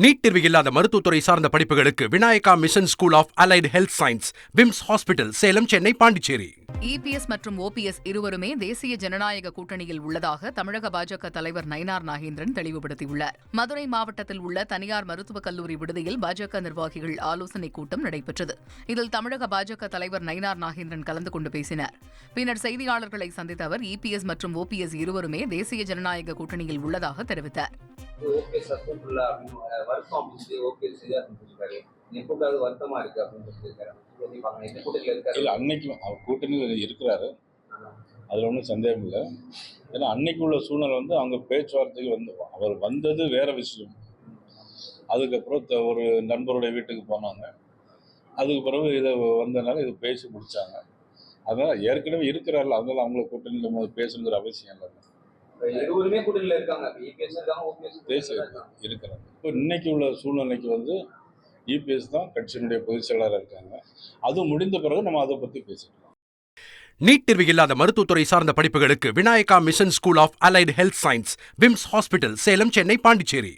NEET தேர்வு இல்லாத மருத்துவத்துறை சார்ந்த படிப்புகளுக்கு Vinayaka mission school of allied health science VIMS hospital Salem Chennai Pondicherry. EPS மற்றும் ஓபிஎஸ் இருவருமே தேசிய ஜனநாயக கூட்டணியில் உள்ளதாக தமிழக பாஜக தலைவர் நயினார் நாகேந்திரன் தெளிவுபடுத்தியுள்ளார். மதுரை மாவட்டத்தில் உள்ள தனியார் மருத்துவக் கல்லூரி விடுதியில் பாஜக நிர்வாகிகள் ஆலோசனைக் கூட்டம் நடைபெற்றது. இதில் தமிழக பாஜக தலைவர் நயினார் நாகேந்திரன் கலந்து கொண்டு பேசினார். பின்னர் செய்தியாளர்களை சந்தித்த அவர் இபிஎஸ் மற்றும் ஓபிஎஸ் இருவருமே தேசிய ஜனநாயக கூட்டணியில் உள்ளதாக தெரிவித்தார். ஓபிஎஸ் சஸ்பெண்ட் பண்ணல அப்படின்னு வருத்தம் அப்படின்னு சொல்லி ஓபிஎஸ் இதாக செஞ்சிருக்காரு நெப்புக்காவது வருத்தமா இருக்கு அப்படின்னு சொல்லியிருக்காரு. இல்லை அன்னைக்கு அவர் கூட்டணியில் இருக்கிறாரு. அதில் ஒன்றும் சந்தேகம் இல்லை. ஏன்னா அன்னைக்கு உள்ள சூழ்நிலை வந்து அவங்க பேச்சுவார்த்தைக்கு வந்து அவர் வந்தது வேற விஷயம். அதுக்கப்புறம் ஒரு நண்பருடைய வீட்டுக்கு போனாங்க. அதுக்கு பிறகு இதை வந்ததுனால இதை பேசி முடிச்சாங்க. அதனால் ஏற்கனவே இருக்கிறார்கள் அதனால அவங்கள கூட்டணியில் பேசணுங்கிற அவசியம் இல்லை. இருவருமே கூட்டணியில் இருக்காங்க. இபிஎஸ் இருக்காங்க ஓபிஎஸ் இருக்கிறாங்க. இப்போ இன்னைக்கு உள்ள சூழ்நிலைக்கு வந்து இபிஎஸ் தான் கட்சியினுடைய பொதுச் செயலாளராக இருக்காங்க. அது முடிந்த பிறகு நம்ம அதை பற்றி பேசிக்கலாம். நீட் தேர்வு இல்லாத மருத்துவத்துறை சார்ந்த படிப்புகளுக்கு Vinayaka mission school of allied health science VIMS hospital Salem Chennai Pondicherry.